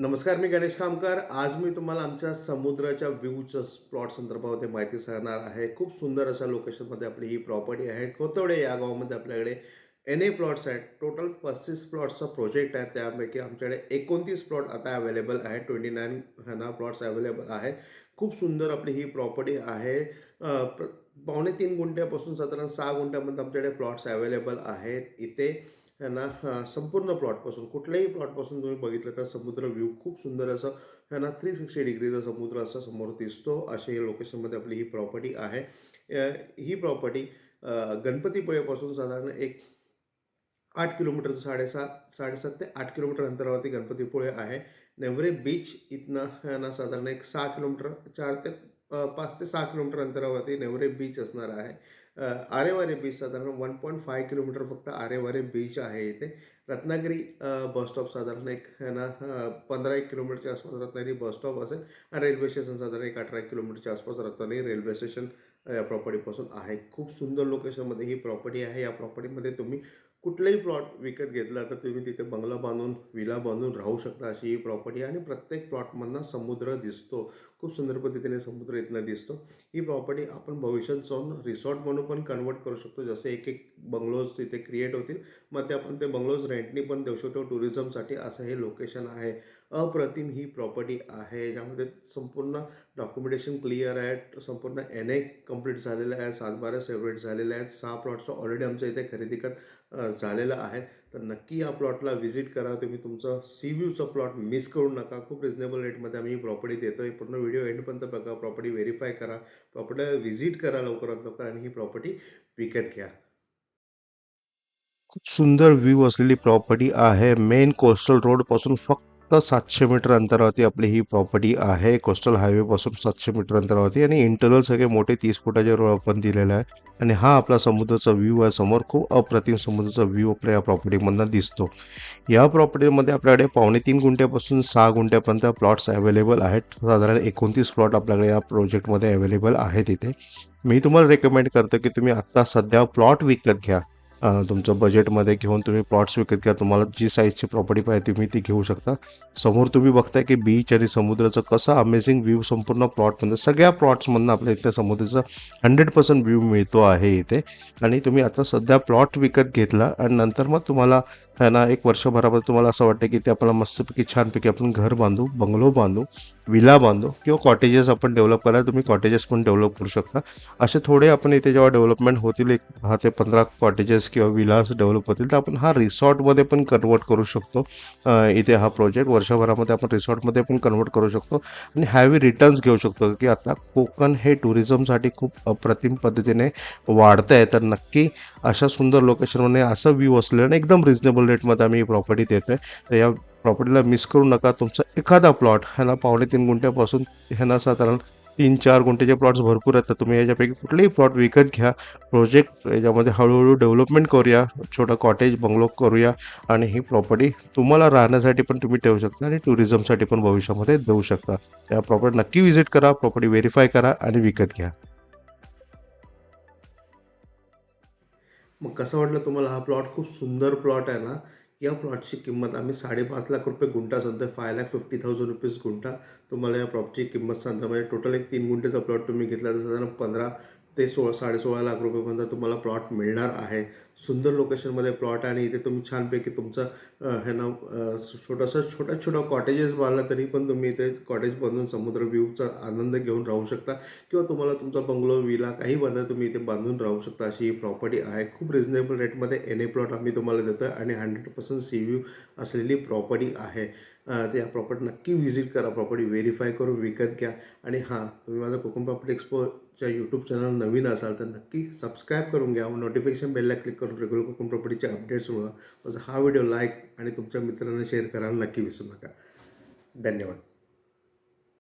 नमस्कार मी गणेश खामकर. आज मी तुम्हाला आमच्या समुद्राच्या व्ह्यूच्या प्लॉट संदर्भामध्ये माहिती सांगणार आहे. खूप सुंदर अशा लोकेशनमध्ये आपली ही प्रॉपर्टी आहे. कोतवडे या गावामध्ये आपल्याकडे एन ए प्लॉट्स आहेत. टोटल पस्तीस प्लॉट्सचा प्रोजेक्ट आहे. त्यापैकी आमच्याकडे एकोणतीस प्लॉट आता अवेलेबल आहे ट्वेंटी नाईन ह्यांना प्लॉट्स अवेलेबल आहे. खूप सुंदर आपली ही प्रॉपर्टी आहे. पावणे तीन गुंठ्यापासून साधारण सहा गुंठ्यामध्ये आमच्याकडे प्लॉट्स अवेलेबल आहेत. इथे ह्यांना संपूर्ण प्लॉटपासून कुठल्याही प्लॉटपासून तुम्ही बघितलं तर समुद्र व्ह्यू खूप सुंदर असं ह्यांना थ्री सिक्स्टी डिग्रीचा समुद्र असा समोर दिसतो अशा या लोकेशनमध्ये आपली ही प्रॉपर्टी आहे. ही प्रॉपर्टी गणपतीपुळेपासून साधारण एक आठ किलोमीटर साडेसात साडेसात ते आठ किलोमीटर अंतरावरती गणपतीपुळे आहे. नेवरे बीच इथनं ह्यांना साधारण एक सहा किलोमीटर चार ते पाच ते सहा किलोमीटर अंतरावरती नेवरे बीच असणार आहे. अ, आरेवारे बीच साधारण वन पॉईंट फाय किलोमीटर फक्त आरेवारे बीच आहे इथे. रत्नागिरी बस स्टॉप साधारण एक है ना पंधरा एक किलोमीटरच्या आसपास रत्नागिरी बस स्टॉप असेल आणि रेल्वे स्टेशन साधारण एक अठरा एक किलोमीटरच्या आसपास रत्नागिरी रेल्वे स्टेशन या प्रॉपर्टीपासून आहे. खूप सुंदर लोकेशनमध्ये ही प्रॉपर्टी आहे. या प्रॉपर्टीमध्ये तुम्ही कुठलाही प्लॉट विकत घेतला तर तुम्ही तिथे बंगला बांधून विला बांधून राहू शकता अशी ही प्रॉपर्टी आणि प्रत्येक प्लॉटमधनं समुद्र दिसतो. खूप सुंदर पद्धतीने समुद्र इथनं दिसतो. ही प्रॉपर्टी आपण भविष्यात जाऊन रिसॉर्ट म्हणून पण कन्वर्ट करू शकतो. जसे एक एक बंगलोज तिथे क्रिएट होतील मग ते आपण ते बंगलोज रेंटनी पण देऊ शकतो. टुरिझमसाठी असं हे लोकेशन आहे. अप्रतिम ही प्रॉपर्टी आहे. ज्यामध्ये संपूर्ण डॉक्युमेंटेशन क्लिअर आहे संपूर्ण एन ए कंप्लीट झालेलं आहे सातबारा सेपरेट झालेले आहेत सहा प्लॉटचं ऑलरेडी आमच्या इथे खरेदी कर झालेलं आहे. तर नक्की या प्लॉटला व्हिजिट करा तुम्ही तुमचं सी व्ह्यूचा प्लॉट मिस करू नका. खूप रिजनेबल रेटमध्ये आम्ही ही प्रॉपर्टी देतो आहे पूर्ण व्हिडिओ एंडपर्यंत बघा प्रॉपर्टी व्हेरीफाय करा प्रॉपर्टीला व्हिजिट करा लवकरात लवकर आणि ही प्रॉपर्टी विकत घ्या. खूप सुंदर व्ह्यू असलेली प्रॉपर्टी आहे. मेन कोस्टल रोडपासून फक्त फक्त सातशे मीटर अंतरावरती आपली ही प्रॉपर्टी आहे. कोस्टल हायवेपासून सातशे मीटर अंतरावरती आणि इंटरनल सगळे मोठे तीस फुटाचे आपण दिलेला आहे. आणि हा आपला समुद्राचा व्ह्यू आहे. समोर खूप अप्रतिम समुद्राचा व्ह्यू आपल्या या प्रॉपर्टीमधनं दिसतो. या प्रॉपर्टीमध्ये आपल्याकडे पावणे तीन गुंठ्यापासून सहा गुंठ्यापर्यंत प्लॉट्स अवेलेबल आहेत. साधारण एकोणतीस प्लॉट आपल्याकडे या प्रोजेक्टमध्ये अवेलेबल आहेत इथे. मी तुम्हाला रेकमेंड करतो की तुम्ही आत्ता सध्या प्लॉट विकत घ्या. तुमचं बजेटमध्ये घेऊन तुम्ही प्लॉट्स विकत घ्या. तुम्हाला जी साईजची प्रॉपर्टी पाहिजे तुम्ही ती घेऊ शकता. समोर तुम्ही बघताय की बीच आणि समुद्राचं कसं अमेझिंग व्ह्यू संपूर्ण प्लॉटमध्ये सगळ्या प्लॉट्समधनं आपल्या इथल्या समुद्राचा हंड्रेड पर्सेंट व्ह्यू मिळतो आहे इथे. आणि तुम्ही आता सध्या प्लॉट विकत घेतला आणि नंतर मग तुम्हाला ना एक वर्षभरामध्ये तुम्हाला असं वाटतं की ते आपल्याला मस्तपैकी छानपैकी आपण घर बांधू बंगलो बांधू. विला बांधू किंवा कॉटेजेस आपण डेव्हलप करा तुम्ही कॉटेजेस पण डेव्हलप करू शकता. असे थोडे आपण इथे जेव्हा डेव्हलपमेंट होतील एक दहा ते पंधरा कॉटेजेस किंवा विलास डेव्हलप होतील तर आपण हा रिसॉर्टमध्ये पण कन्वर्ट करू शकतो. इथे हा प्रोजेक्ट वर्षभरामध्ये आपण रिसॉर्टमध्ये पण कन्वर्ट करू शकतो. आणि हॅवी रिटर्न्स घेऊ शकतो की आता कोकण हे टुरिझमसाठी खूप अप्रतिम पद्धतीने वाढतं आहे. तर नक्की अशा सुंदर लोकेशनमध्ये असं व्ह्यू असलेलं आणि एकदम रिजनेबल रेटमध्ये आम्ही प्रॉपर्टी देतो आहे तर या प्रॉपर्टीला मिस करू नका. तुमचा एखादा प्लॉट ह्याला पावणे तीन गुंठ्यापासून ह्यांना साधारण तीन चार गुंठ्याचे प्लॉट्स भरपूर आहेत. तर तुम्ही याच्यापैकी कुठलेही प्लॉट विकत घ्या. प्रोजेक्ट याच्यामध्ये हळूहळू डेव्हलपमेंट करूया. छोटं कॉटेज बंगलो करूया. आणि ही प्रॉपर्टी तुम्हाला राहण्यासाठी पण तुम्ही ठेवू शकता आणि टुरिझमसाठी पण भविष्यामध्ये देऊ शकता. त्या प्रॉपर्टी नक्की व्हिजिट करा प्रॉपर्टी व्हेरीफाय करा आणि विकत घ्या. मग कसं वाटलं तुम्हाला हा प्लॉट खूप सुंदर प्लॉट आहे ना? या प्लॉटची किंमत आम्ही साडेपाच लाख रुपये गुंठा सांगतो five lakh fifty thousand rupees guntha. तुम्हाला या प्लॉटची किंमत सांगतो म्हणजे टोटल एक तीन गुंठेचा प्लॉट तुम्ही घेतला तर साधारण पंधरा ते सोळा साडेसोळा लाख रुपयेपर्यंत तुम्हाला प्लॉट मिळणार आहे. सुंदर लोकेशनमध्ये प्लॉट आणि इथे तुम्ही छानपैकी तुमचं हे ना छोटंसं छोट्या छोट्या कॉटेजेस बांधला तरी पण तुम्ही इथे कॉटेज बांधून समुद्र व्ह्यूचा आनंद घेऊन राहू शकता. किंवा तुम्हाला तुमचा बंगलो विला काही बांधा तुम्ही इथे बांधून राहू शकता. अशी ही प्रॉपर्टी आहे. खूप रिजनेबल रेटमध्ये एन ए प्लॉट आम्ही तुम्हाला देतो आहे आणि हंड्रेड पर्सेंट सी व्ह्यू असलेली प्रॉपर्टी आहे. अ, त्या प्रॉपर्टी नक्की व्हिजिट करा. प्रॉपर्टी व्हेरीफाय करून विकत घ्या. आणि हां तुम्ही माझं कोकम प्रॉपर्टी एक्सपोच्या यूट्यूब चॅनल नवीन असाल तर नक्की सबस्क्राईब करून घ्या. नोटिफिकेशन बेलला क्लिक करून रेग्युलर कोकण प्रॉपर्टीचे अपडेट्स मिळवा माझा हा व्हिडिओ लाईक आणि तुमच्या मित्रांना शेअर करायला नक्की विसरू नका. धन्यवाद.